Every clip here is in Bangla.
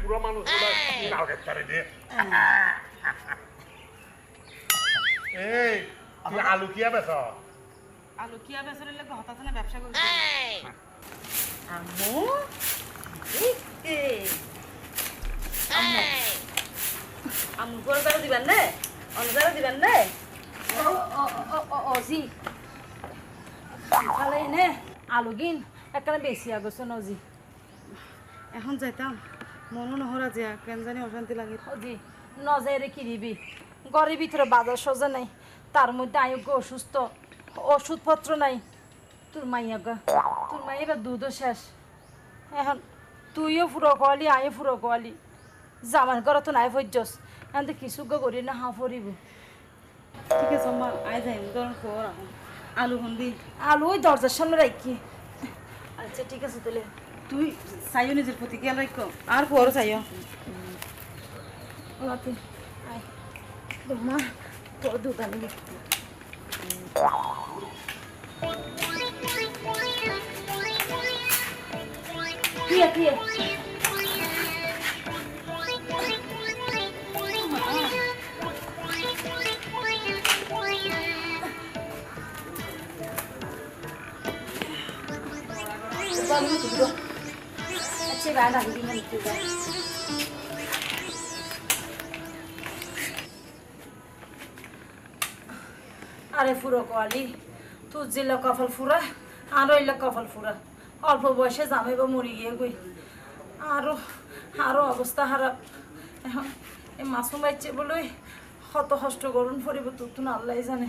বুড়ো মানুষ এই তুই আলু কিয়া বেছ আলু কিয়া বেচলে লাগে হঠাৎ না ব্যবসা করছে আম্মু আম্মু আম্মু করে দিবেন নে অনুদারে দিবেন অজি খালে নে আলু গিন একখানে বেশি আগছ নজি এখন যাইতাম। মনো নহরা যে কেন জানি অশান্তি লাগে। অজি নজরে কি দিবি? ঘরের ভিতরে বাজার সোজা নাই। তার মধ্যে আয়োগ্য অসুস্থ। ওষুধপত্র নাই। তোর মাইয়া গা। তোর মাইয়া এবার দুধও শেষ। এখন তুইও ফুরো কোয়ালি আমিও ফুরো কোয়ালি জামার ঘর তো নাই ফজ্জস এখন তো কিছু করি না হাঁ ফরিব ঠিক আছে মা আই যাই ধরুন খবর আলু হন্দি আলু ওই দরজার সামনে রাখি আচ্ছা ঠিক আছে তাহলে। তুই চাইও নিজের প্রতি খেয়াল রাখো। আর পর চাইও। ওলাতে আয়। তোমা তোর আরে ফুরো কোয়ালি তুই জিল্লা কপাল ফুরা, আর ইল্লা কপাল ফুরা। অল্প বয়সে জামাইব মরি গিয়ে গই। আরও আরও অবস্থা খারাপ। এখন এই মাসুম বাচ্চে বলে কত কষ্ট করুন ফরিব তোর তো আল্লাহ জানে।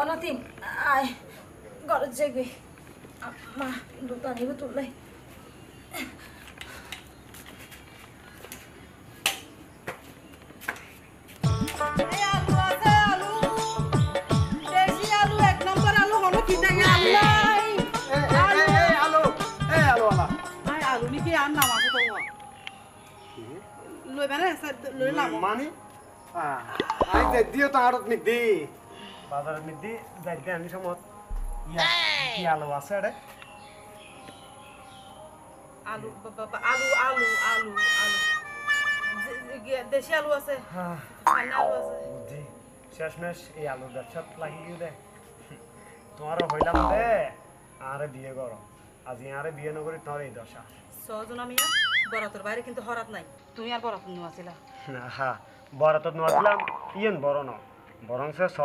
অনাতিম, আয় ঘরের যে গই। মা দুধ আনিব তুললাই আলো এ আলো আলা আলু নাকি আর নাম আছে তো লই বেনে লই লাম মানে আই দে দিও তো আড়ত মিক দি বাজারের মিক যাই আমি সমত কি আলো আছে রে আলু বাবা আলু আলু আলু আলু। যে- যে- দেশি আলু আছে। হ্যাঁ। আলু আছে। বুঝছি শেষমেশ এই আলুর ব্যবসা লাগি দে। তোমারও হইলাম দে। আরে বিয়ে করো আজি আরে বিয়ে নকরি তোর এই দশা। সহজন আমি বরাতর বাইরে কিন্তু হরাত নাই। তুমি আর বরাত নো আছিলা হ্যাঁ বড় তো নছিলাম ইয়েন বড় ন বরং সে স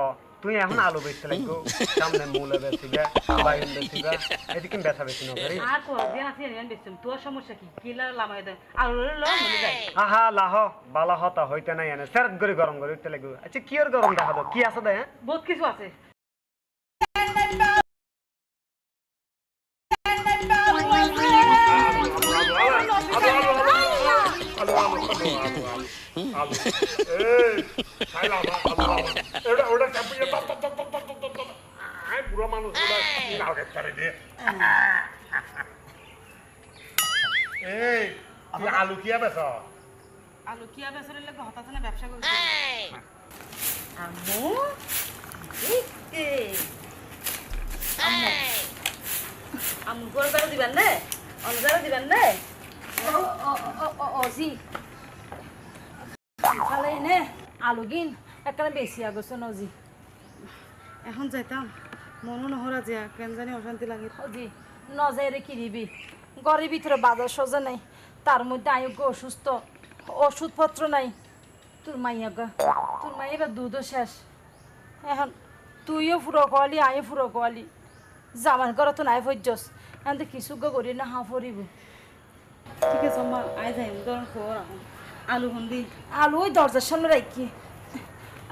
তুই এখন আলু বেচতে লাগবো। সামনে মূলে বেচিবে বাইন বেচিবে এদিকে বেশি না নকরি আর কো দিন আছে এনে বেচুম তোর সমস্যা কি? কিলা লামাই দে আলু ল মনে যায়? আহা লাহ বালা হতা হইতে নাই এনে। সেরত করে গরম করে উঠতে লাগবে। আচ্ছা কি আর গরম দেখা দাও? কি আছে দে হ্যাঁ? বহুত কিছু আছে। এই তুই আলু কিয়া বেছ? আলু কিয়া বেচলে লাগে হঠাৎ না ব্যবসা করছে আম্মু? আম্মু। আম্মু করে করে দিবেন নে? অনুদারে দিবেন নে? অজি। খালে নে আলু গিন একখানে বেশি আগছ নজি এখন যাইতাম মনো নহরা যে কেন জানি অশান্তি লাগে। অজি নজরে কি দিবি? ঘরের ভিতরে বাজার সোজা নাই তার মধ্যে আয়োগ্য অসুস্থ ওষুধপত্র নাই। তোর মাইয়া গা তোর মাইয়া এবার দুধও শেষ। এখন তুইও ফুরো কোয়ালি আমিও ফুরো কোয়ালি জামার ঘর তো নাই ফজ্জস এখন তো কিছু গো করি না হাঁ ফরিব ঠিক আছে মা আই যাই ধরুন খবর আলু হন্দি আলু ওই দরজার সামনে রাখি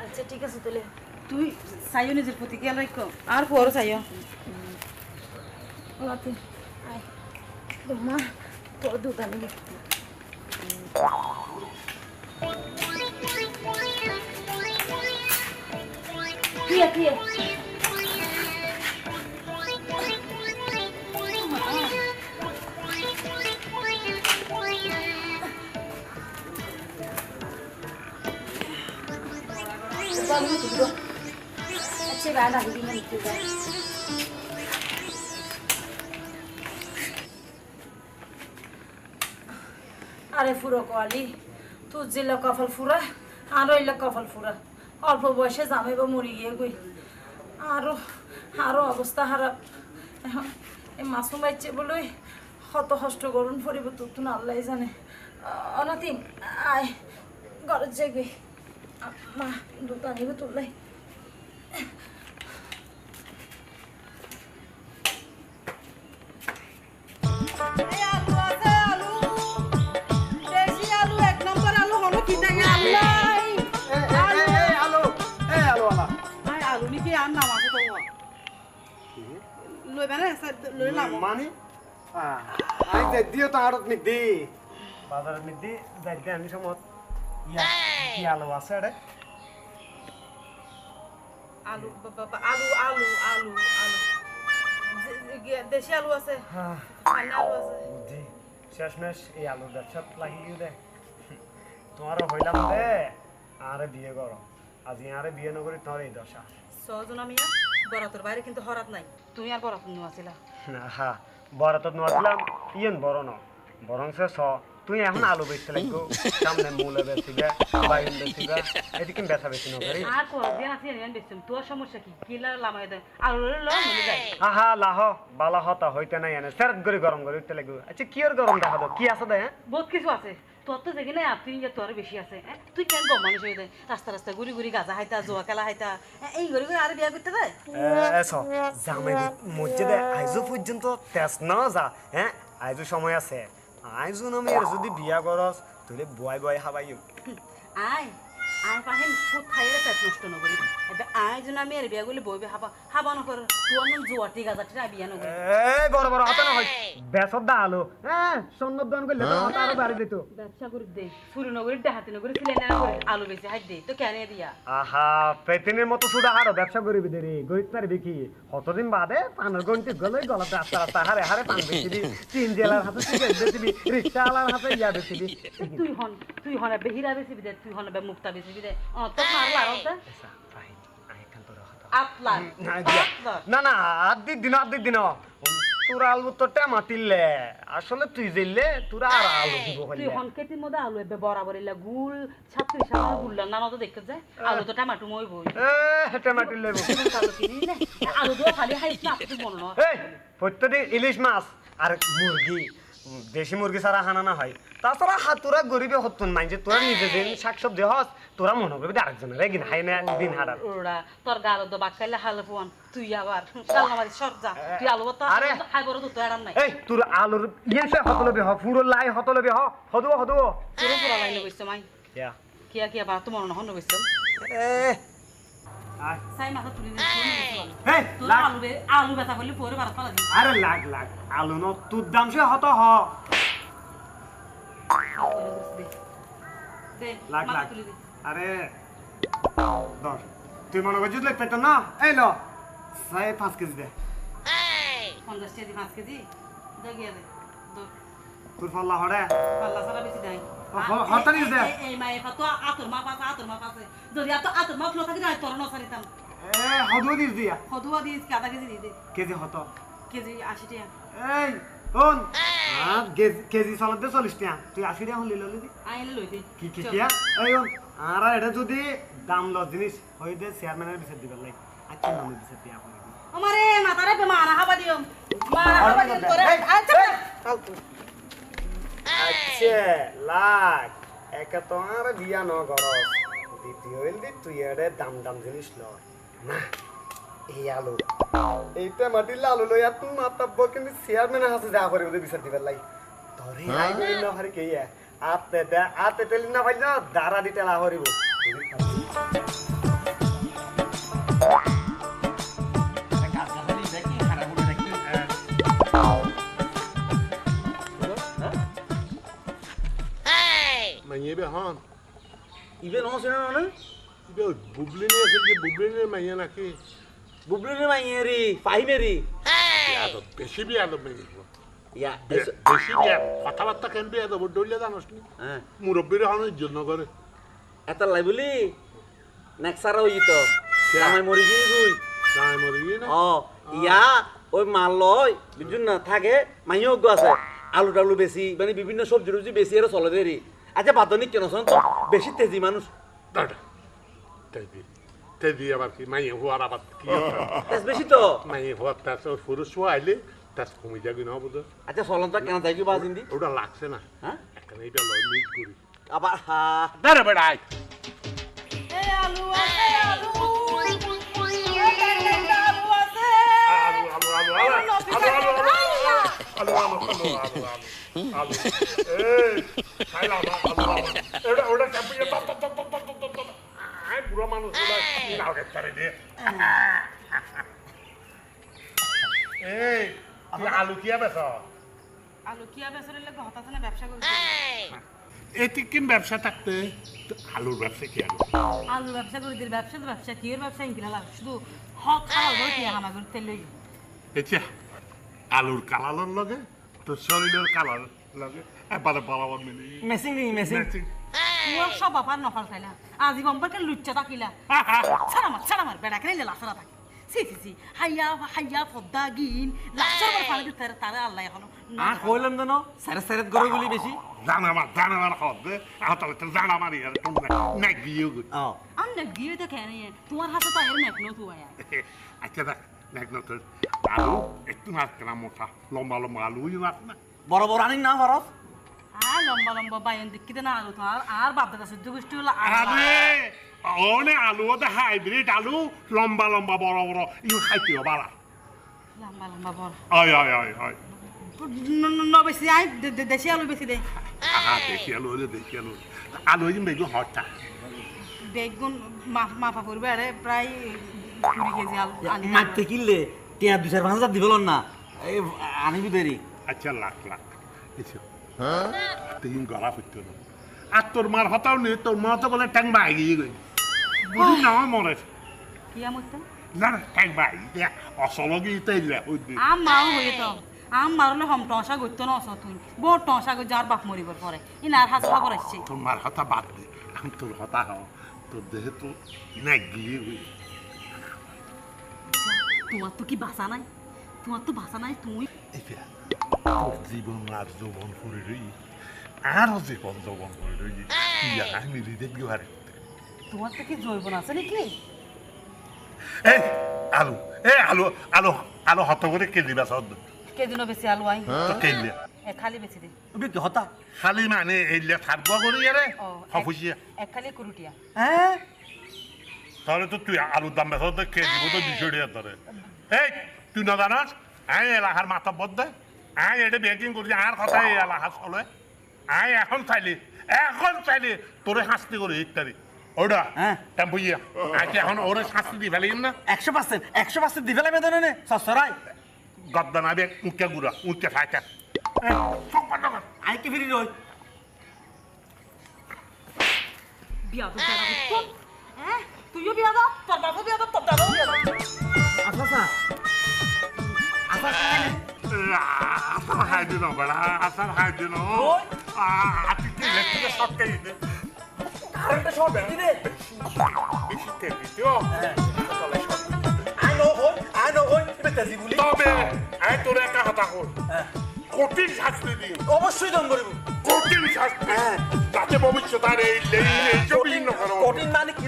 আচ্ছা ঠিক আছে তাহলে তুই চাইও নিজের প্রতি খেয়াল রাখো আর পর চাইও। ওলাতে আয়। তোমা তোর দুধ আনবি কি কি ইচ্ছে গায়ে রাখি দিন একটু গায়ে আরে ফুরো কোয়ালি, তোর জিল্লা কপাল ফুরা, আর ওইলা কপাল ফুরা। অল্প বয়সে জামাইব মরি গিয়ে গই। আরও আরও অবস্থা খারাপ। এখন এই মাসুম বাচ্চে বলে কত কষ্ট করুন ফরিব তোর তো আল্লাহ জানে। অনাতিম আয়, ঘরের জায়গায়। মা দুধ আনিব তোলাই মানে লই নাম মানে? আই দে দিও তো আড়ত নিক দি। বাজার নিক দি যাইতে আমি সমত ইয়া কি আলো আছে রে আলু বাবা আলু আলু আলু আলু। যে- যে- দেশি আলু আছে। হ্যাঁ। আলু আছে। বুদ্ধি শেষমেশ এই আলুর ব্যবসা লাগি দে। তোমারও হইলাম দে আরে বিয়ে করো আজি আরে বিয়ে নকরি তোর এই দশা। সহজন আমি বরাতর বাইরে কিন্তু হরাত নাই। তুমি আর বরাত নো হ্যাঁ বরাতত নোয়াছিলাম ইয়েন বড় ন বরং সে স তুই এখন আলু বেচতে লাগবো সামনে মূলে বেচিবে বাইন বেচিবে এদিকে বেচা বেশি নকরি। আর কো যে আছে এনে তোর সমস্যা কি? কি লামাই দে আলু ল মনে যায়। আহা লাহ বালা হতা হইতে নাই এনে সেরত করে গরম করে উঠতে লাগবে। আচ্ছা কি আর গরম দেখা দাও কি আছে দে হ্যাঁ? বহুত কিছু আছে। তোর তো দেখি না আপনি তোর বেশি আছে? তুই কেন গম মানুষ হয়ে দে? রাস্তা রাস্তা ঘুরি ঘুরি গাজা হাইতা জোয়া খেলা হাইতা এই ঘুরি ঘুরি আর বিয়া করতে এস জামাই মসজিদে আইজো পর্যন্ত তেজ না যা হ্যাঁ আইজো সময় আছে। আইজো নামে যদি বিয়া করস তুলে বয় বয় হাবাইও আয় আয় পাহেন খুব খাইলে পেট নষ্ট নকরি এবে আয় যেন আমি আর বিয়া করলে বইবে হাবা হাবা নকর নাম জোয়াটি গাজা টিরা বিয়া নকরি এই বড় বড় হাতে না হয়। বেসর দা আলো। হ্যাঁ সন্ন্যত দান করলে তো হাতে আরও বাড়ি দিত। ব্যবসা করি দে। সুরি নগরী ডাহাতি নগরী সিলাই না করে আলু বেশি হাই দে। তো কেন দিয়া। আহা পেতিনের মতো সুদা হারো ব্যবসা করবি দে রে গরিব পারবি কি কতদিন বাদে পানের গন্তি গলে গলাতে রাস্তা রাস্তা হারে হারে পান বেচিবি। তিন জেলার হাতে সিগারেট বেচিবি রিক্সাওয়ালার হাতে ইয়া বেচিবি। তুই হন তুই হন বেহিরা বেশি দে তুই হন মুক্তা বেশি দে অ তো মারলা আর দে আতলা আতলা না না আদি দিন আদি দিন তোর আলু তো টেমা তিললে আসলে তুই জিললে তোর আর আলু দিব তুই হইলে হন কেতির মধ্যে আলু এবে বরাবর ইলা গুল ছাত্রী সামনে গুল্লা না তো দেখতে যায় আলু তো টমাটো মই বই এ টেমা তিললে আলু তো খালি হাইছ না তুই বল না এই প্রত্যেকদিন ইলিশ মাছ আর মুরগি দেশি মুরগি ছাড়া হানা না হয়। তাছাড়া হাত তোরা গরিবে হতুন মাইনছে তোরা নিজে দিন শাকসবজি হস তোরা মনে করবি যে আরেকজনের এগিন হাই না দিন হারার ওরা তোর গালো তো বাক্কাইলে হালে পুয়ান তুই আবার কালনা মারি সর যা তুই আলু তো আরে। খাই বড় তো এরাম নাই। এই তোর আলুর ইয়ে সে হতলবি হ পুরো লাই হতলবি হ হদুও হদুও। পুরো পুরা লাইনে বইছে মাই। ইয়া। কিয়া কিয়া বা তোমার নহন বইছে এ আরে লাগ। লাগ আলু ন তোর দাম সে হত হ। দে লাগ লাগ। দে। আরে দর তুই মনে করছিস লাগতে তো না? এই ল। সাই পাঁচ কেজি দে। পঞ্চাশ কেজি পাঁচ কেজি। দে গিয়া দে। তোর ফল্লা হরে পাল্লা সারা বেশি দেয় দে। এই মায়ে তো আতর মা পাছে আতর মা পাছে যদি এত আতর মা ফ্লো থাকি না তোর নসারিতাম এ দিস দিয়া। দিস কেজি দিয়ে দে। কেজি হত। কেজি আশি টাকা এই শোন। আর কেজি- দে টাকা তুই আশি টাকা হলি ললি দি। আইলে লই দে। কি কি কিয়া এই শোন, আর এটা যদি দাম লস জিনিস হই দে চেয়ারম্যানের বিচার দিবার লাই আচ্ছা নামে বিচার দিয়া আপনাকে আমারে মারা হাবা দিও মারা হাবা দিও তোরে আচ্ছা। আচ্ছা লাগ। একে তো আর বিয়া ন গরস দ্বিতীয় হইল দি তুই দাম দাম জিনিস লয়। না এই আলু। এইটা মাটির আলু লইয়া তুই মাতাব্ব কিন্তু চেয়ারম্যানের হাতে যা করে ওদের বিচার দিবার লাই ধরে আই করি না হারি কে আতে দে আতে তেলি না পাইল না দাঁড়া দিতে লা হরিব। ibe han ibe no sena na ibe bublin ya ke bublin ne mai yana ke bublin ne mai yeri fahime ri. Ya to beshi bi ado mai ya beshi bi কথাবার্তা কেন বি ado. বড়লে জানোস নি মুরব্বির হানো জন্য করে এত লাই বলি নেক্সার হই তো আমার মরি গিয়ে রুই নাই মরি গিয়ে না ও ইয়া ওই মাল লয় বিভিন্ন থাকে মাইও আছে আলু টালু বেশি মানে বিভিন্ন সবজি টবজি বেশি আর চলে দেরি আচ্ছা বাদনি কেন শোন তো বেশি তেজি মানুষ তেদি আবার কি মাইয়ে হওয়ার আবার কি তেজ বেশি তো মাইয়ে হওয়ার তার পুরুষ আইলে তার কমে যাবি না বুঝো আচ্ছা চলন তো কেন যাই কি বাজিন দি ওটা লাগছে না হ্যাঁ এখানে এটা লয় মিট করি আবার হা দাঁড়া বেড়াই আলু আছে আলু আলু আছে আলু আলু আলু আলু আলু আলু আলু আলু আলু আলু আলু এই খাইলাম আলু আলু ওটা চাপিয়ে বুড়ো মানুষ নাও দে এই তুই আলু বেছ আলু কিয়া লাগে হঠাৎ না ব্যবসা করছে এটি কিন ব্যবসা থাকতে আলুর ব্যবসা কি আলু আলু ব্যবসা করে দিল ব্যবসা তো ব্যবসা কি এর ব্যবসা কিনা লাগ শুধু হক খাওয়া করে কি হামা করে তেল লই আলুর লগে তোর শরীরের কালার লাগে। একবারে বাড়াবার মিলি। মেসিং নি মেসিং মেসিং সব বাবার নফল খাইলা। আজি বম্বাকে লুচ্চা তাকিলা ছাড়া মার ছাড়া মার বেড়া কেন লাসরা তাকি সি সি সি হাইয়া হাইয়া ফদ্দা গিন। লাসরা মার পালে দিতে তারে আল্লাহ এখনও না কইলাম জানো? সারে সারে গরে বলি বেশি জানা মার জানা মার হদ দে। আতালে তো জানা মারি আর তুমি না গিয়ে ও আম না গিয়ে তো কেন তোমার হাতে তো আর না কোনো তুই আচ্ছা দেখ নতুন আলু একটু নাচ কেনা মোটা লম্বা লম্বা আলু নাচ না বড় বড় আনিক না ভারত আর লম্বা লম্বা বায়ন দেখিতে না আলু তো আর বাপ দাদা সহ্য গোষ্ঠী হলো আরে অনে আলু ওদের হাইব্রিড আলু লম্বা লম্বা বড় বড় ইউ খাইতে বালা লম্বা লম্বা বড় ন বেশি আই দে- দে- দেশি আলু বেশি দে আহা দেখি আলু হলে দেখি আলু আলু হইম বেগুন হটটা বেগুন মা- মাপা পড়বে আরে প্রায় কুড়ি কেজি আলু আনি মারতে কিনলে টিয়া দুই চার পাঁচ হাজার দিবল না। এই আনিবি দেরি আচ্ছা লাখ লাখ। এসো তুই গলা ফুটতে না। আর তোর মার হতাও নেই তোর মা তো বলে ট্যাং বাই গিয়ে গই বুঝি না মরে কি আমতে না না ট্যাং বাই দেখ অসল গিয়ে তাই ওই দিন আম মাও হয়ে তো আম মারলে হম টসা করতো না অস তুই। বড় টসা করে যার বাপ মরিবার পরে ইনার হাস আসছে তোর মার হতা বাদ দে। আমি তোর হতা হও তোর দেহে তো না গিয়ে গই তোমার তো কি ভাষা নাই? তোমার তো ভাষা নাই তোর জীবন আর যৌবন করে রই আরও জীবন যৌবন করে রই মিলি দেখবি আরে তোমার তো কি জৈবন আছে নাকি? এই আলু এই আলু আলু আলু হত করে কেজি বেসা কেদিনও বেশি আলু আই? কেলে এক খালি বেশি দে। ওবি কি হতা? খালি মানে এইলে থাকব করে ও হফুসিয়া এক খালি কুরুটিয়া হ্যাঁ তাহলে তো তুই আলুর দাম বেসা তো কেজি তো দুশো টাকা ধরে। এই তুই না জানাস? আই এলাকার মাথা বদ্ধ। আই এটা বেকিং করছি আর কথা এই এলাকা চলে। আই এখন চাইলি এখন চাইলি তোরে শাস্তি করে ইত্যাদি ওটা হ্যাঁ। টেম্পু ইয়া আজকে এখন ওরে শাস্তি দি ফেলিম না? একশো পার্সেন্ট একশো পার্সেন্ট দিবে লাগবে দেনে নে সসরাই। গদ্দা নাবে উঁকে গুড়া উঁকে খাইতে আই কি ফিরি রই। বিয়া তো হ্যাঁ? তুইও বিয়া দাও তোর বাপও বিয়া দাও তোর দাদাও বিয়া দাও। আচ্ছা আচ্ছা। আচ্ছা খাই আসার খাই দিন বেড়া আসার খাই দিন ওই। আতি কি লেখতে সব খাই দে কারেন্টটা শর্ট বেশি দে। বেশি তেল দিও আই নো হই আই নো হই এবে তেজি বলি। তবে আই তোর একটা কথা কই কঠিন শাস্তি দিন। অবশ্যই দম করিব কঠিন শাস্তি। হ্যাঁ। যাতে ভবিষ্যৎ আর এই লেই এই জবিন করো কঠিন মানে কি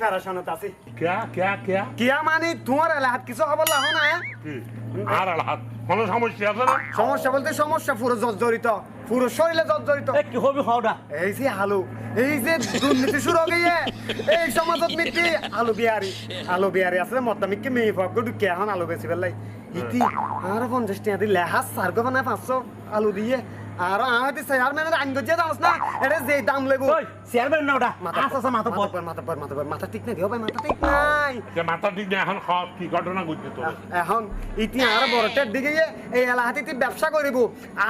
প্রিপারেশনত আছি। কিয়া কিয়া কিয়া? কিয়া মানে তোমার এলাহাত কিছু হবল লাহ না হ্যাঁ? আর এলাহাত? কোনো সমস্যা আছে না? সমস্যা বলতে সমস্যা পুরো জর্জরিত। পুরো শরীরে জর্জরিত। কি হবে হওয়া এই যে হালু এই যে দুর্নীতি শুরু হয়ে এই সমাজত মিটি আলু বিহারি। আলু বিহারি আছে মতামিককে মেয়ে ভাগ্য ঢুকিয়ে এখন আলু বেশি পেলাই ইতি আর পঞ্চাশ টাকা দিলে হাস সার গো না পাঁচশো আলু দিয়ে আর আহতি চেয়ারম্যানের আইন যাস না? এটা যে দাম ওই চেয়ারম্যান না ওটা। মাথা আচ্ছা আচ্ছা মাথা পর মাথা পর মাথা পর মাথা ঠিক নাই দিও ভাই মাথা ঠিক নাই। যে মাথা ঠিক নেই এখন খাওয়া কি ঘটনা ঘটছে তোর এখন ইতি আর বড়টার দিকে এই ব্যবসা করিব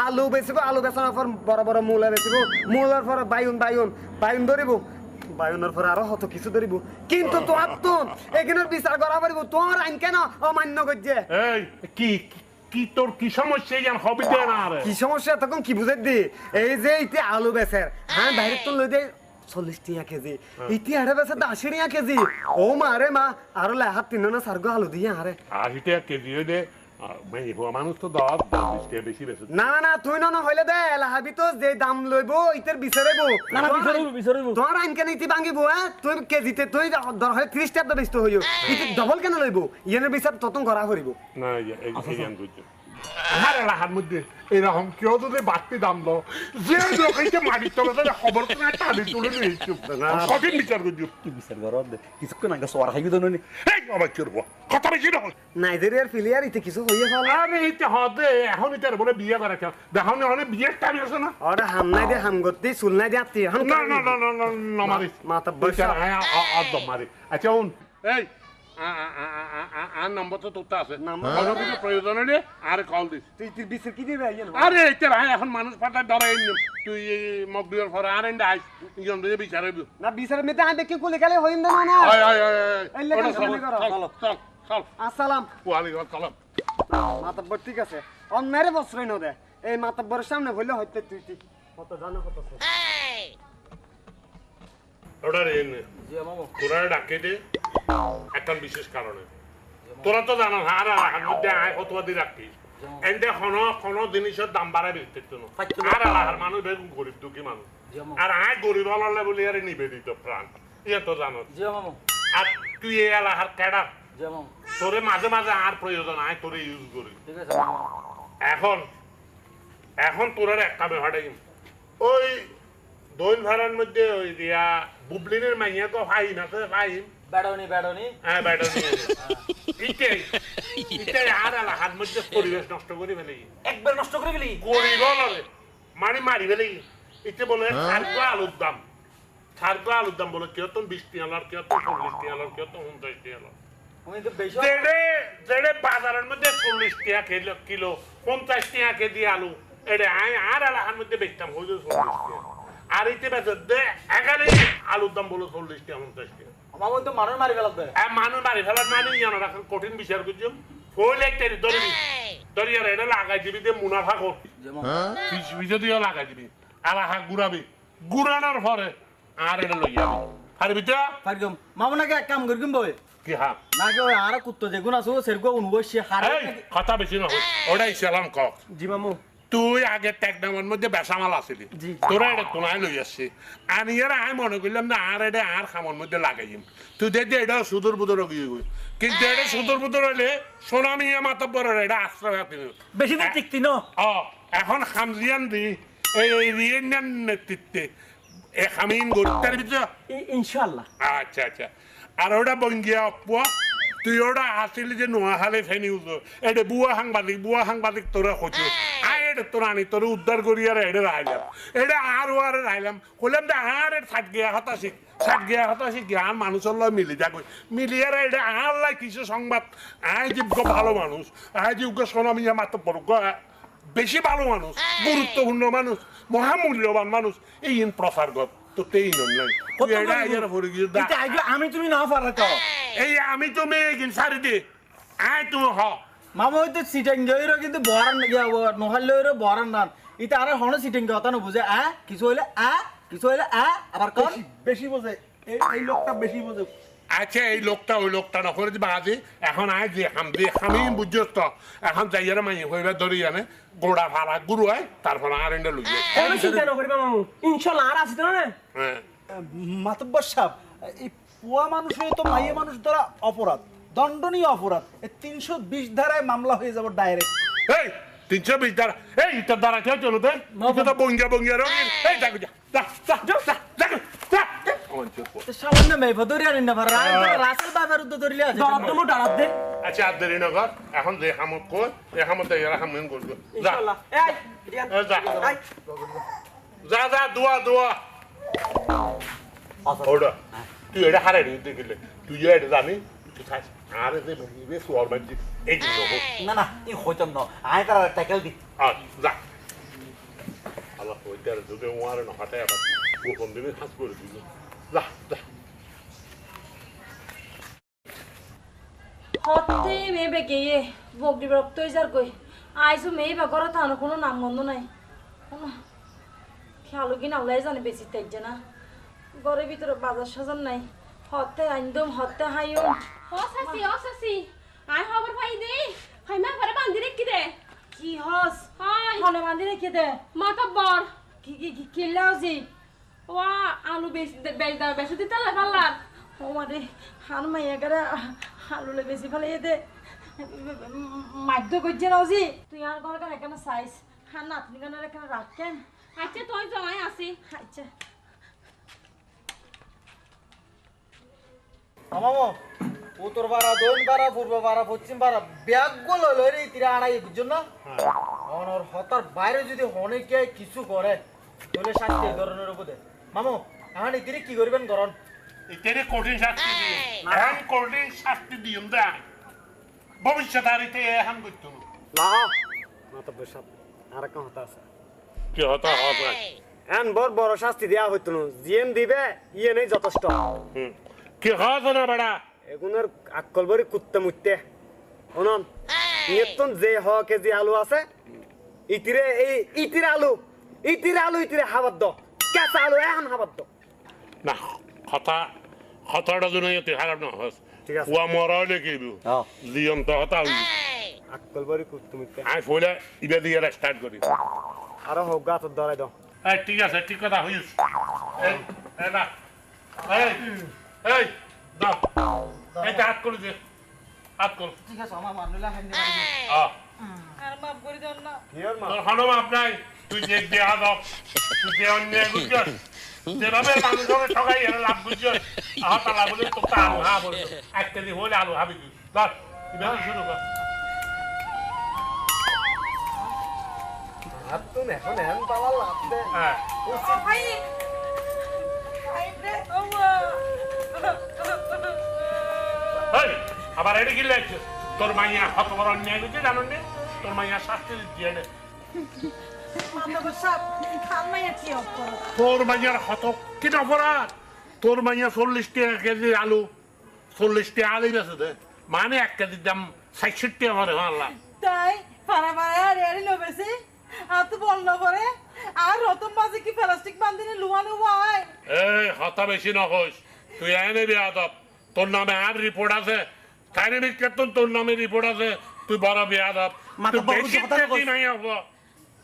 আলু বেচিব আলু বেচানোর পর বড় বড় মূলা বেচিব মূলার পর বায়ুন বায়ুন বায়ুন ধরিব বায়নের পরে আরও হত কিছু ধরিব কিন্তু তোর তো এখানের বিচার করা পারিব তোর আইন কেন অমান্য করছে এই কি কি তোর কি সমস্যা? ইয়ান হবি দে না রে কি সমস্যা? তখন কি বুঝাই দি? এই যে ইতি আলু বেচের। হ্যাঁ বাইরে তো লই দে। চল্লিশ টিয়া কেজি। ইতি আরে বেচে আশি টিয়া কেজি। ও মা রে মা আরও হাত তিন না সার্গ আলু দিয়ে আরে। আশি টিয়া কেজি দে। মানুষ তো দশ বিশ টাকা বেশি বেশি। না না না তুই না হইলে দে লাহাবি তো যে দাম লইব ইতের বিচারাইব না আইন কেন ইতি ভাঙিব হ্যাঁ? তুই কেজিতে তুই দর হয় ত্রিশ টাকা বেচতে হইও। ইতি ডবল কেন লইব? ইয়ের বিচার ততন করা করিব। না এই এই ইয়ান বুঝছ আর এলাকার মধ্যে। এরকম কেউ যদি বাড়তি দাম লো যে লোক এইটা মাটির তাহলে খবর তো না টানি তুলে নিয়ে চুপ বিচার করছ। কি বিচার করো? কিছুক্ষণ আগে সোয়ার খাইবি তো নি এই বাবা কি করব? কথা বেশি না নাইজেরিয়ার প্লেয়ার ইতি কিছু হইয়ে ফেলা? আরে এখন এটার বলে বিয়ে করে কেন দেখো না অনেক বিয়ের টাইম আছে না? ওরে হাম নাই দে হাম করতে চুল নাই দে আত্মীয়। না না না না না না মারি মাথা বসে আদম মারি আচ্ছা উন। এই আর নম্বর তো তোরটা আছে। কোনো কিছু প্রয়োজন হলে আর কল দিস তুই তুই বিচার কি দিবে? আইয়েন আরে এটা রায় এখন মানুষ তুই মকবির পরে আর এন্ড আইস ইজন দিয়ে বিচারে না বিচার মেতে আই দেখি কুলি খালি হইন দে না না আয় আয় আয় এই লেখা সামনে করো। চল চল চল। আসসালাম পোয়ালি চল। মাতাব্বর ঠিক আছে। অন্যারে বস্ত্রই ন দে এই মাতাব্বরের সামনে হইলে হইতে তুই তুই। কত জানো কত ওটা রে তোরা ডাকে দে একটা বিশেষ কারণে তোরা তো জানো আর এলাকার মধ্যে আয় কতবাদি রাখিস এনতে কোনো কোনো জিনিসের দাম বাড়ায় বিকতে তো আর মানুষ বেগুন গরিব দুঃখী মানুষ আর আয় গরিব হলালে বলি আরে নিবেদিত প্রাণ ইয়ে তো জানো আর তুই এই এলাকার মামু তোরে মাঝে মাঝে আর প্রয়োজন আয় তোরে ইউজ করি এখন এখন তোরার একটা ব্যাপার ওই দৈন ভাড়ার মধ্যে ওই দিয়া বুবলিনের মাইয়া তো ফাইন আছে ফাইন বেড়নি বেড়নি হ্যাঁ নিয়ে ইটাই ইটাই আর এলাকার মধ্যে পরিবেশ নষ্ট করে ফেলে একবার নষ্ট করে গেলি গরিব হলে মানে মারি ফেলে ইতে বলে সারকো আলুর দাম সারকো আলুর দাম বলে কেউ তো বিশ টিয়ালার কেউ তো চল্লিশ টিয়ালার কেউ তো তুমি তো বেশি যেড়ে যেড়ে বাজারের মধ্যে চল্লিশ টাকা কিলো কিলো পঞ্চাশ টাকা কেজি আলু এটা আই আর এলাকার মধ্যে বেচতাম হয়ে চল্লিশ টাকা আর ইতে বেচে দে এখানে আলুর দাম বলো চল্লিশ টাকা পঞ্চাশ টাকা। তো মানুষ মারি ফেলাবে। আর মানুষ বাড়ি ফেলার মানে জানো কঠিন বিচার করছিলাম ফইল একটা ধরবি ধরি আর এটা লাগাই দিবি দিয়ে মুনাফা কর। দিয়ে লাগাই দিবি। এলাকা ঘুরাবি ঘুরানোর পরে আর এটা লই যাবি। পারবি তো পারগম মামু নাকি এক কাম করিম বই? কি হা? নাকি ওই আর কুত্তো যেগুন আছো সেরকম হারে কথা বেশি নহয়। ওটাই সেলাম কক। জি মামু। তুই আগে টেকনামের মধ্যে বেসামাল আসিলি তোরা এটা তোলাই লই আসছি। আমি এর আমি মনে করলাম না আর এটা আর খামর মধ্যে লাগাইম। তুই দেখি এটা সুদূর বুদর গিয়ে গই কিন্তু এটা সুদূর বুদর হইলে সোনামি মাতা বড় এটা আশ্রয় বেশি দিন টিকতি ন? ও এখন খামজিয়ান দি এই রিয়েন্যান নেতৃত্বে। এ খামিন গরিবটার ভিতরে ইনশাআল্লাহ। আচ্ছা আচ্ছা। আর ওটা বঙ্গিয়া অপুয়া তুই ওটা আসিলি যে নোয়াখালী ফেনি উজো এটা বুয়া সাংবাদিক বুয়া সাংবাদিক তোরা খোঁজো। আয় এটা তোরা আনি তোর উদ্ধার করি আর এটা রাইলাম এটা আর আর রাইলাম কইলাম যে আর এর সাত গিয়া হতাশি সাত গিয়া হতাশি জ্ঞান মানুষের লয় মিলি যাকই মিলিয়ে এটা আর লাই কিছু সংবাদ। আয় যোগ্য ভালো মানুষ আয় যোগ্য সোনামিয়া মাত্র বড় বেশি ভালো মানুষ গুরুত্বপূর্ণ মানুষ মহামূল্যবান মানুষ এই ইন প্রসার গত তো তেই নয় তুই এটা আইয়ার পরে গিয়ে দা- আমি তুমি না পারে তো এই আমি তো মেয়ে কিন সারি দে। আয় তুমি হ। মামা হইতে সিটিং গইরো কিন্তু বরান নহাল লইরো বরান নান ইতা আর হন সিটিং কথা না বুঝে আ কিছু হইলে আ কিছু হইলে আ আবার কোন? বেশি বোঝে। এই এই লোকটা বেশি বোঝে। আচ্ছা এই লোকটা ওই লোকটা না করে দিবা আজি এখন আয় যে হাম দিয়ে আমি বুঝছ তো এখন যাইয়ার মাই হইবা ধরি আনে গোড়া ভাড়া গুরু হয় তারপর আর এন্ডা লুই চিন্তা নকরিবা মামু ইনশাল্লাহ আর আছে না হ্যাঁ মাতব্বর সাহেব এই পুয়া মানুষ হয়ে তো মাইয়া মানুষ দ্বারা অপরাধ দণ্ডনীয় অপরাধ তিনশো বিশ ধারায় মামলা হয়ে যাব ডাইরেক্ট এই তিনশো বিশ দ্বারা এই ইটার দ্বারা কেউ চলো তো বঙ্গিয়া বঙ্গিয়া রঙিন এই দেখো যা যা যা যা যা যা যা। সামান্য মেয়ে ধরি আনি না ভাই। রাসেল বাবার উদ্দ ধরিলে আছে দে আচ্ছা আর দেরি এখন যে হামত কই এই হামত দেয়ার হামিন করব। যা। ইনশাল্লাহ। এই। এ, যা। এই, যা যা দোয়া দোয়া। ওটা তুই এটা হারে গেলে। তুই এটা জানি তুই খাস। আর যে ভেঙে সোয়ার মারছি এই না না ই হইতাম না। আয় তারা ট্যাকেল দি। আর যা। আল্লাহ ওইটার যদি ওয়ারে না হাঁটায় আবার। গোপন দিনে হাস করে দিল হতে মেয়ে বেগে বগরি রক্ত হয়ে যার কই আইসু মেয়ে বা ঘরে থানো কোনো নাম গন্ধ নাই। কোনো খেয়ালও কি না জানে বেশি তেজে না ঘরের ভিতরে বাজার সাজার নাই। হতে আইন্দম হতে হাইও ও সাসি ও সাসি। আই খবর পাই দে। হাই মা পরে বান্ধি রেখি দে। কি হস? হাই মনে বান্ধি রেখে দে। মাতা বর। কি কি কি কিল্লাও জি ওয়া আলু বেশি বেশ দাও বেশি দিতে লাগালার ও মানে হান মাইয়া করে আলুলে বেশি ফেলে দে। মাধ্য করছে নাও জি তুই আর ঘর কেন এখানে সাইজ হান নাতনি কেন এখানে রাখেন আচ্ছা তুই জমাই আসি আচ্ছা। উত্তর দক্ষিণ পূর্ব পশ্চিম তিরা আড়াই অনর হতার বাইরে যদি অনেকে কিছু করে তাহলে শাস্তি ধরনের উপদে মামু এখন ইতিরি কি করবেন গরন এটারে কঠিন শাস্তি দিয়ে। এখন কঠিন শাস্তি দিম দে। ভবিষ্যৎ আর এটা এখন করতো না লা মাতব্বর আর কথা আছে। কি হতা হবে এন বড় বড় শাস্তি দেওয়া হইতো না জিএম দিবে ইয়ে নেই যথেষ্ট। কি হতো না বেড়া? এগুনের আক্কল বড়ি কুত্তে মুত্তে। শুনুন ইয়েতন যে হ কেজি আলু আছে ইতিরে এই ইতিরে আলু ইতিরে আলু ইতিরে হাবাদ দ। না কথা কথাটা জন্য তুই খারাপ না হস ঠিক আছে। কুয়া মরা হলে কি লিয়ম তো হতা হইবি আক্কল বড়ি কুত্তে আমি ফলে ইবে দিয়ে স্টার্ট করি আরও হোক গা তোর ধরাই দাও এই ঠিক আছে ঠিক কথা হইস এই না এই এই দাও এই হাত করে দে হাত কর ঠিক আছে আমার মানুলা হান্দি আ আর মাফ করে দেন না হিয়র মা তোর হলো আপনাই তুই যে দাও তুই যে অন্যায় বুঝছস যেভাবে মানুষকে ঠকাই এরা লাভ বুঝছস। আহতা লাভ বলে তো তা আলু হা বলছো এক হলে আলু হাবি তুই। ধর এভাবে শুরু কর। হাত এখন এখন পালা লাভ দে হ্যাঁ। আবার এটা কি লাগছে তোর মাইয়া কত বড় অন্যায় করছে জানো নে? তোর মাইয়া শাস্তি দিয়ে নে তোর মাইয়ার হত কি অপরাধ? তোর মাইয়া চল্লিশ টাকা কেজি আলু চল্লিশ টাকা আলু বেছে দে। মানে এক কেজির দাম ষাট টাকা করে আল্লাহ তাই পারা পারা আর এরি লবেছে আর তো বল না করে আর রতন মাঝে কি প্লাস্টিক বান্ধিনে লুয়ানো হয়? এই হতা বেশি নহস তুই এনে বেয়াদব তোর নামে আর রিপোর্ট আছে। তাই নাকি কেতন তোর নামে রিপোর্ট আছে। তুই বড় বেয়াদব। তুই বেশি কথা কইস। নাই হব।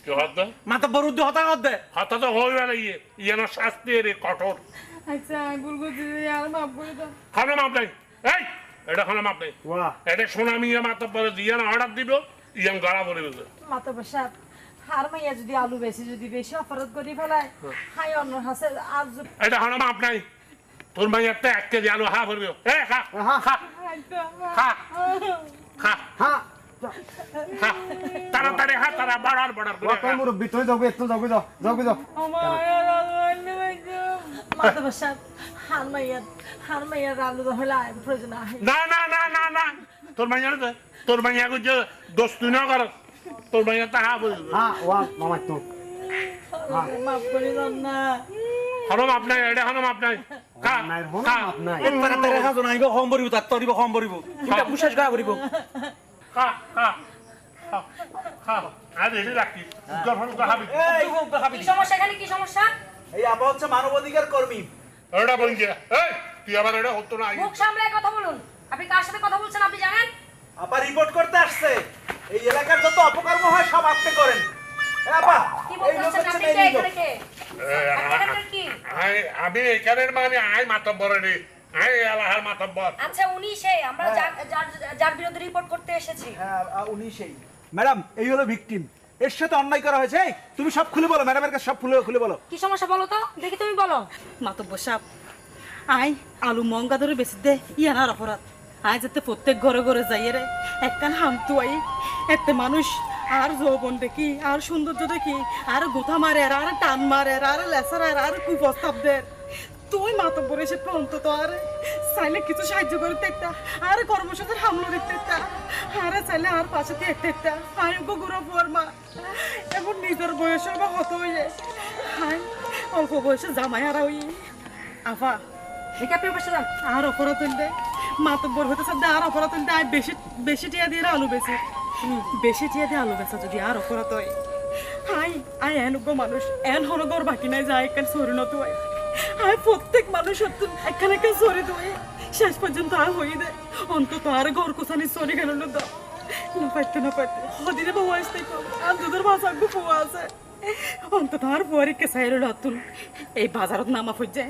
কি হত মাথা বরুদ্ধ হতা কর দে হতা তো হয়ে গেল ইয়ে ইয়ে না শাস্তি রে কঠোর। আচ্ছা করছি আর মাফ করে দাও। খানা মাপ নাই। এই এটা খানা মাপ নাই। ওয়া এটা সোনা মিয়া মাত্র পরে দিয়ে না অর্ডার দিব ইয়াম গাড়া পরে দেবে। মাতব্বর সাহেব হার মাইয়া যদি আলু বেশি যদি বেশি অপরাধ করে ফেলায় হাই অন্য হাসে আজ এটা খানা মাপ নাই। তোর মাই একটা এক কেজি আলু হা করবে এ খা। খা। খা। খা। হ্যাঁ খা। তাড়াতাড়ি হা বাড়ার বাড়ার করে কই মুরব্বি তুই যাও একটু যাও যাও যাও যাও মাতব্বর সাহেব হার মাইয়া হার মাইয়া আলু হলে প্রয়োজন না না না না না। তোর মাইয়া তোর মাইয়া গুজে দোষ তুই না কর। তোর মাইয়া তা হা বলবে হ্যাঁ ওয়া মামা তো। মাফ করে দাও না। হরম আপনাই এটা হরম আপনাই খা নাই হন খা। নাই। একবারে তেরে খাজো না ইগো কম বরিব তার তরিব কম বরিব। এটা বিশ্বাস করা করিব। খা খা খা খা আর এসে রাখি যখন খাবি। এই খাবি। কি সমস্যা এখানে? কি সমস্যা? এই আপা হচ্ছে মানবাধিকার কর্মী। এটা বলছে এই তুই আবার এটা হতো না মুখ সামলায় কথা বলুন। আপনি কার সাথে কথা বলছেন আপনি জানেন? আপা রিপোর্ট করতে আসছে। এই এলাকার যত অপকর্ম হয় সব আপনি করেন। এ আপা কি এই লোক বলতেছেন হচ্ছে আপনি এই কে লোক। এখানে কে? আপনাদের কি? আই- আমি এখানের মানে মাতব্বর রে আই এলাহার মাতব্বর। আচ্ছা উনি সেই। আমরা যার- যার- যার বিরুদ্ধে রিপোর্ট করতে এসেছি। হ্যাঁ উনি সেই। ম্যাডাম এই হলো ভিকটিম এর সাথে অন্যায় করা হয়েছে। তুমি সব খুলে বলো ম্যাডামের কাছে সব খুলে খুলে বলো। কি সমস্যা বলো তো? দেখি তুমি বলো। মাতব্বর সাপ। আই আলু মঙ্গা ধরে বেশি দে ইয়ানার অপরাধ। আই যাতে প্রত্যেক ঘরে ঘরে যাই রে একখান হামতু আই এতে মানুষ আর যৌবন দেখি আর সৌন্দর্য দেখি আর গোথা মারে আর টান মারে আর লেসার আর কুপ্রস্তাব তুই মাতব্বর এসে অন্তত আর। চাইলে কিছু সাহায্য করে দেখতা আর কর্মসূচির হামলো দেখতে আর চাইলে আর পাশে দিয়ে দেখতা আমি গুরু মা এখন নিজের বয়সে বা হত হয়ে হাই অল্প বয়সে জামাই আর ওই আফা আপনি বসে যান আর অপরাধ হইলে। মাতব্বর হতে চান আর অপরাধ হইলে আয়, বেশি বেশি টিয়া দিয়ে আলু বেছে। বেশি টিয়া দিয়ে আলু বেচা যদি আর অপরাধ হয়। আই আই এন গো মানুষ, এন হনগর বাকি নাই যায় এখান সরি নত হয় আয় প্রত্যেক মানুষ এখানে এখানে সরি দেয় শেষ পর্যন্ত আর হই দে অন্তত আর ঘর কুসানি সরি গেল দাও না পাইতে না পাইতে হদিনে বউ আসতে আর দুধের ভাষা বউ আছে অন্তত আর বুয়ারিকে সাইরো লাতুল এই বাজারত নামা ফুজে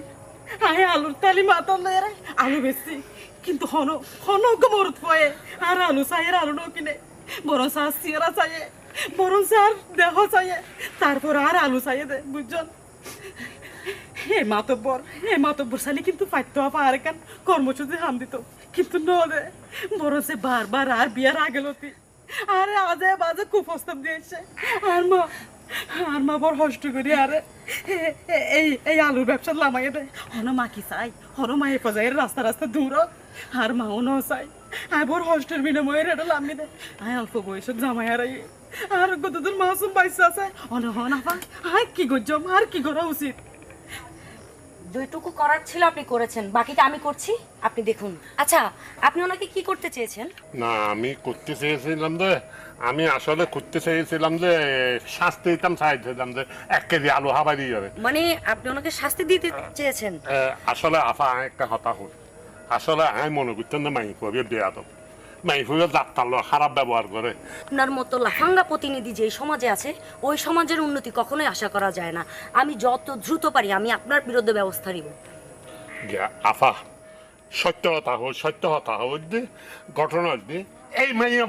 আয় আলুর তালি মাতাল রে আলু বেশি কিন্তু হন হন মরত পয়ে আর আলু চাই আর আলু ন কিনে বরং সার সিয়ারা চাই বরং সার দেহ চাই তারপর আর আলু চাই দে বুঝছেন হে মাতব্বর হে মাতব্বর সালি কিন্তু পাইতো পারে কান কর্মসূচি হাম দিত। কিন্তু ন দে বরং সে বারবার আর বিয়ার আগে লতি। আর আজে বাজে কুপ্রস্তাব দিয়েছে। আর মা আর মা বড় হষ্ট করি, আরে এই এই আলুর ব্যবসা লামাই দে। হন মা কি চাই? হন মা এ পজাই রাস্তা রাস্তা দূর আর মাও ন চাই। আয় বড় হস্টের বিনিময়ে রেডা লামি দে। আয় অল্প বয়সত জামাই আর আই আর কতদূর মাসুম বাইসা আছে? অন হন আপা আয় কি গজ্জম, আর কি করা উচিত? যেটুকু করার ছিল আপনি করেছেন বাকিটা আমি করছি আপনি দেখুন। আচ্ছা আপনি ওনাকে কি করতে চেয়েছেন? না আমি করতে চেয়েছিলাম যে আমি আসলে করতে চেয়েছিলাম যে শাস্তি দিতাম চাইছিলাম যে এক কেজি আলু হাবাই দিয়ে যাবে। মানে আপনি ওনাকে শাস্তি দিতে চেয়েছেন? আসলে আফা একটা কথা হল আসলে আমি মনে করতাম না মাই ফুয়াবে বেয়া খারাপ ব্যবহার করে। আপনার মতো লাফাঙ্গা প্রতিনিধি যে সমাজে আছে ওই সমাজের উন্নতি কখনোই আশা করা যায় না। আমি যত দ্রুত পারি আমি আপনার বিরুদ্ধে ব্যবস্থা নিব। আফা সত্য কথা হোক সত্য কথা হোক যে ঘটনা এই মাইয়া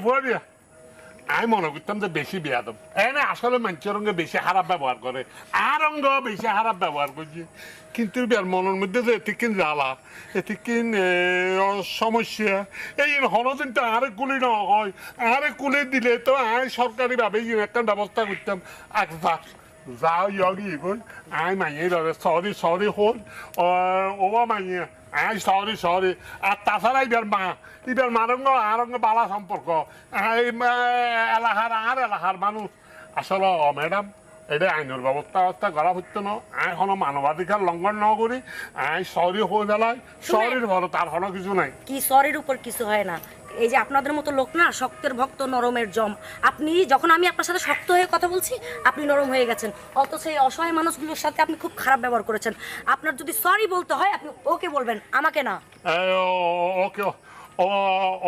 আমি মনে করতাম যে বেশি বেয়া দেব এনে আসলে মানুষের রঙে বেশি খারাপ ব্যবহার করে। আর রঙ বেশি খারাপ ব্যবহার করছে। কিন্তু বিয়ার মনের মধ্যে যে এতিকিন জ্বালা, এতিকিন সমস্যা, এই হনদিনটা আরে কুলি না হয়। আরে কুলি দিলে তো আমি সরকারিভাবে একটা ব্যবস্থা করতাম। এক যা যাও কই? আই মাইয়ে সরি সরি, হল। ওবা মাইয়ে। আই সরি সরি আর তাছাড়া ইবার মা ইবার মারঙ্গ আরঙ্গ বালা সম্পর্ক। এই এলাকার আর এলাকার মানুষ। আসলে ম্যাডাম এটা আইনের ব্যবস্থা ব্যবস্থা করা হচ্ছে না। আই কোনো মানবাধিকার লঙ্ঘন না করি। আই সরি হয়ে বেলায় সরির বড় তার হলো কিছু নাই। কি সরির উপর কিছু হয় না। এই যে আপনাদের মতো লোক না শক্তের ভক্ত নরমের জম। আপনি যখন আমি আপনার সাথে শক্ত হয়ে কথা বলছি আপনি নরম হয়ে গেছেন। অথচ এই অসহায় মানুষগুলোর সাথে আপনি খুব খারাপ ব্যবহার করেছেন। আপনার যদি সরি বলতে হয় আপনি ওকে বলবেন আমাকে না।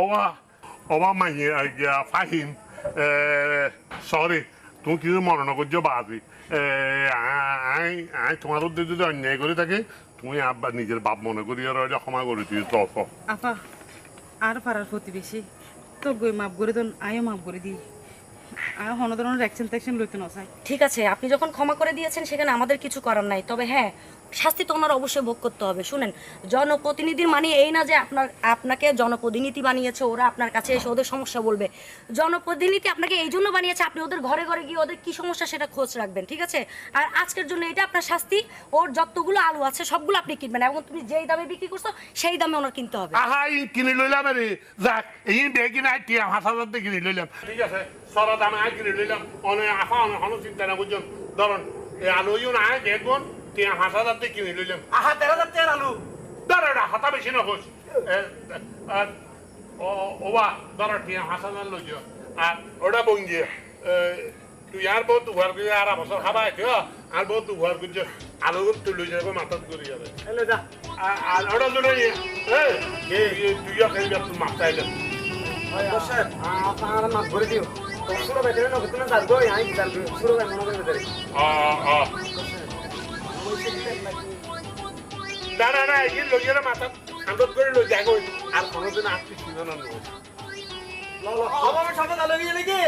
oba, oba মাইয়ে গিয়া ফাহিম। সরি তুমি কিছু মনে করছ বাদি আই তোমার যদি অন্যায় করে থাকে তুমি আব্বা নিজের বাপ মনে করি আর ক্ষমা করে দিও তো আর পাড়ার প্রতিবেশী তোর গই মাপ করে দেন আয়ও মাপ করে দিই। আর হন ধরনের অ্যাকশন ট্যাকশন লইতে না চাই। ঠিক আছে, আপনি যখন ক্ষমা করে দিয়েছেন, সেখানে আমাদের কিছু করার নাই। তবে হ্যাঁ শাস্তি তো ওনার অবশ্যই ভোগ করতে হবে। শুনেন জনপ্রতিনিধির মানে এই না যে আপনার আপনাকে জনপ্রতিনিধি বানিয়েছে ওরা আপনার কাছে এসে ওদের সমস্যা বলবে। জনপ্রতিনিধি আপনাকে এই জন্য বানিয়েছে আপনি ওদের ঘরে ঘরে গিয়ে ওদের কি সমস্যা সেটা খোঁজ রাখবেন ঠিক আছে? আর আজকের জন্য এটা আপনার শাস্তি ওর যতগুলো আলু আছে সবগুলো আপনি কিনবেন এবং তুমি যেই দামে বিক্রি করছ সেই দামে ওনার কিনতে হবে। আহা এই কিনে লইলাম রে যাক এই বেগি নাই টিয়া হাত হাজার দিয়ে কিনে লইলাম। ঠিক আছে সরা দামে আই কিনে লইলাম। অনেক আফা অনেক চিন্তা না বুঝছেন ধরুন এই আলু ইউ না দেখুন টিয়া হাত হাজার দিয়ে কিনে লইলাম আহা তেরো হাজার টাকার আলু। দাঁড়া হাতা বেশি না হোস ওবা দাঁড়া টিয়া হাত হাজার লই যাও আর ওটা বঙ্গিয়ে তুই আর বহুত দুবার করে আর বছর খাবা এটিও আর বহুত দুবার করছে আলু তুই লই যাব মাথাত করি যাবে হ্যালো যা। আর ওটা জন্য তুই খেলবি তুই মাথা এলে আপনার মাছ ভরে দিও। তোমার সুরো বেতনে নগদ না যাব আই যাব সুরো মনে করে না না না এই লইয়ারে মাথা খান্দত করে লই যাগো আর কোনোদিন আসতে ছিল না। আমার সাথে আলু গিয়ে লেগে।